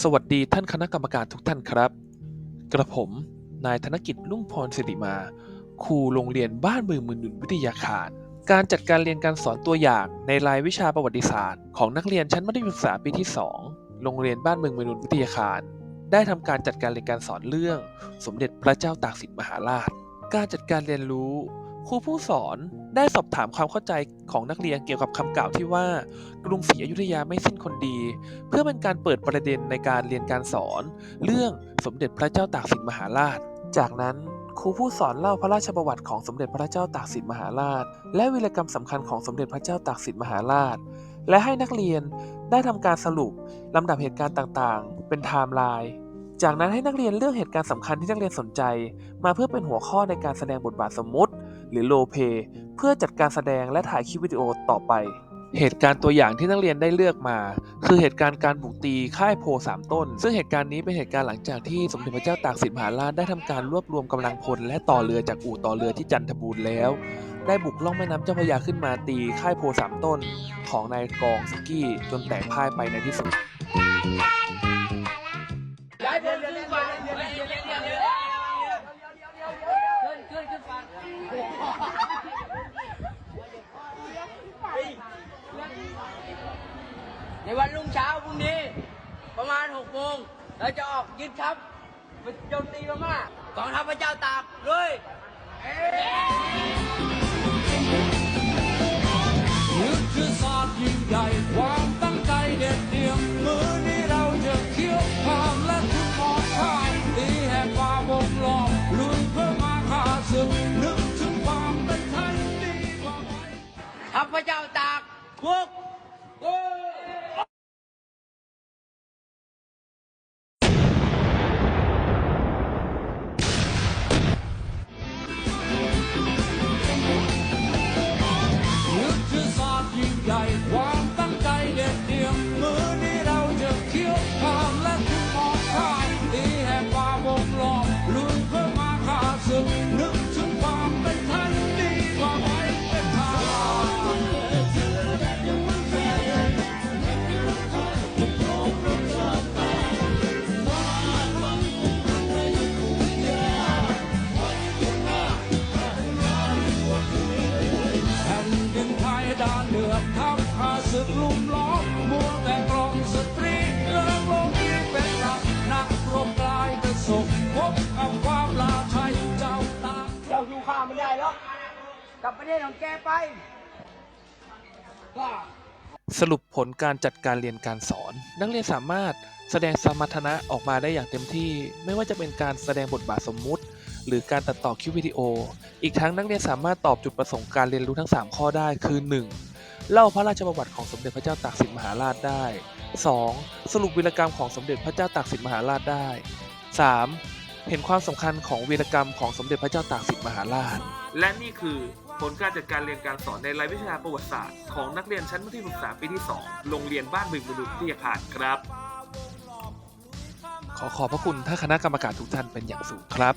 สวัสดีท่านคณะกรรมการทุกท่านครับ กระผม นายธนกิจลุ่งพรสิริมา ครูโรงเรียนบ้านมือมือหนุนวิทยาคาร การจัดการเรียนการสอนตัวอย่างในรายวิชาประวัติศาสตร์ ของนักเรียนชั้นมัธยมศึกษาปีที่ 2 โรงเรียนบ้านเมืองมือหนุนวิทยาคาร ได้ทำการจัดการเรียนการสอนเรื่อง สมเด็จพระเจ้าตากสินมหาราช การจัดการเรียนรู้ ครูผู้สอนได้สอบถามความเข้าใจของนักเรียนเกี่ยวกับคำกล่าวที่ว่า กรุงศรีอยุธยาไม่สิ้นคนดี เพื่อเป็นการเปิดประเด็นในการเรียนการสอน เรื่องสมเด็จพระเจ้าตากสินมหาราช จากนั้นครูผู้สอนเล่าพระราชประวัติของสมเด็จพระเจ้าตากสินมหาราช และวีรกรรมสำคัญของสมเด็จพระเจ้าตากสินมหาราช และให้นักเรียนได้ทำการสรุปลำดับเหตุการณ์ต่างๆ เป็นไทม์ไลน์จากนั้นให้นักเรียนเลือกเหตุการณ์สำคัญที่นักเรียนสนใจ มาเพื่อเป็นหัวข้อในการแสดงบทบาทสมมุติ หรือโลเพเพื่อจัดการแสดงและถ่ายคลิปวิดีโอต่อไป เหตุการณ์ตัวอย่างที่นักเรียนได้เลือกมา คือเหตุการณ์การบุกตีค่ายโพสามต้น ซึ่งเหตุการณ์นี้เป็นเหตุการณ์หลังจากที่สมเด็จพระเจ้าตากสินมหาราชได้ทำการรวบรวมกำลังพลและต่อเรือจากอู่ต่อเรือที่จันทบูรณ์แล้ว ได้บุกล่องแม่น้ำเจ้าพระยาขึ้นมาตีค่ายโพสามต้น ของนายกองสกี้จนแตกพ่ายไปในที่สุด ในวันรุ่งเช้าพรุ่งนี้ ประมาณหกโมงเราจะออกยึดครับไปโจมตีพม่ากองทัพพระเจ้าตากเลยยุทธศาสตร์ยิ่งใหญ่ พระเจ้าตากคุกคุก กลับประเทศของแกไปก็สรุปผลการจัดการเรียนการสอน นักเรียนสามารถแสดงสมรรถนะออกมาได้อย่างเต็มที่ ไม่ว่าจะเป็นการแสดงบทบาทสมมุติ หรือการตัดต่อคลิปวิดีโอ อีกทั้งนักเรียนสามารถตอบจุดประสงค์การเรียนรู้ทั้ง 3 ข้อได้คือ 1. เล่าพระราชประวัติของสมเด็จพระเจ้าตากสินมหาราชได้ 2. สรุปวีรกรรมของสมเด็จพระเจ้าตากสินมหาราชได้ 3. เห็นความสำคัญของวีรกรรมของสมเด็จพระเจ้าตากสินมหาราช และนี่คือผลการจัดการเรียนการสอนในรายวิชาประวัติศาสตร์ของนักเรียนชั้นมัธยมศึกษาปีที่ 2 โรงเรียนบ้านบึงบุรุษวิทยาคารครับ ขอขอบพระคุณท่านคณะกรรมการทุกท่านเป็นอย่างสูงครับ